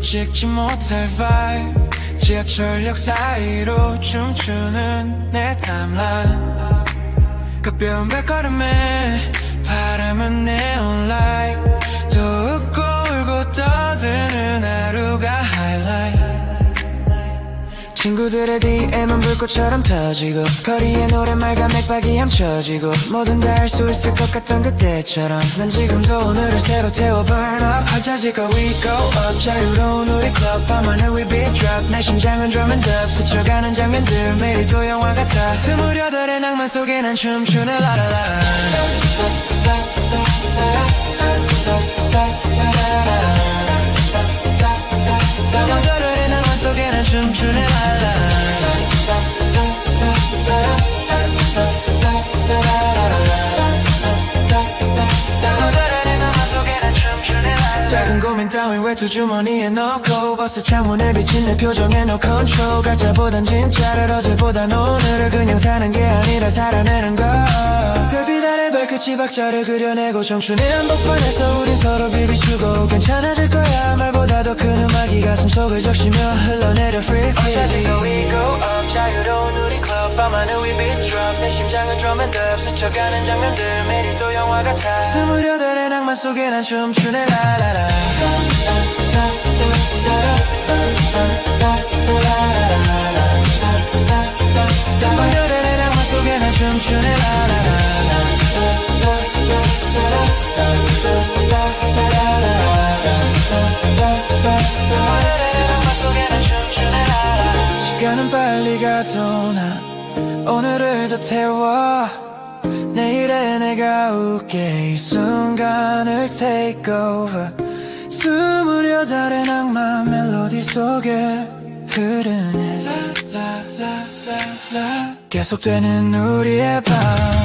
찍지 못할 vibe. 지하철역 사이로 춤추는 내 타임라인 가벼운 발걸음에 바람은 neon 친구들의 DM은 불꽃처럼 터지고 거리에 노랫말과 맥박이 함쳐지고 뭐든 다 할 수 있을 것 같던 그때처럼 난 지금도 오늘을 새로 태워 burn up. 화자지가 we go up. 자유로운 우리 club. 밤하늘 we beat drop 내 심장은 drum and dub. 스쳐가는 장면들 매일이 또 영화 같아. 스물여덟의 낭만 속에 난 춤추는 라라라 따윈 외투 주머니에 넣고 버스 창문에 비친 내 표정에 no control. 가짜보단 진짜를 어제보단 오늘을 그냥 사는 게 아니라 살아내는 걸. 별빛 아래 발끝이 박자를 그려내고 청춘의 한복판에서 우린 서로 비비추고 괜찮아질 거야. 말보다 더 큰 음악이 가슴 속을 적시며 흘러내려 free free 어차지가 we go up 자유로운 우리 club 밤하늘 we 내 심장은 dub 스쳐가는 장면들. 매일이 또 영화 같아 스물여덟의 낭만 속에 난 춤추네 라라라. 시간은 빨리 가도 나 오늘을 더 태워. 내일의 내가 웃게. 이 순간을 take over. 스물여덟의 낭만 멜로디 속에 흐르네. 계속되는 우리의 밤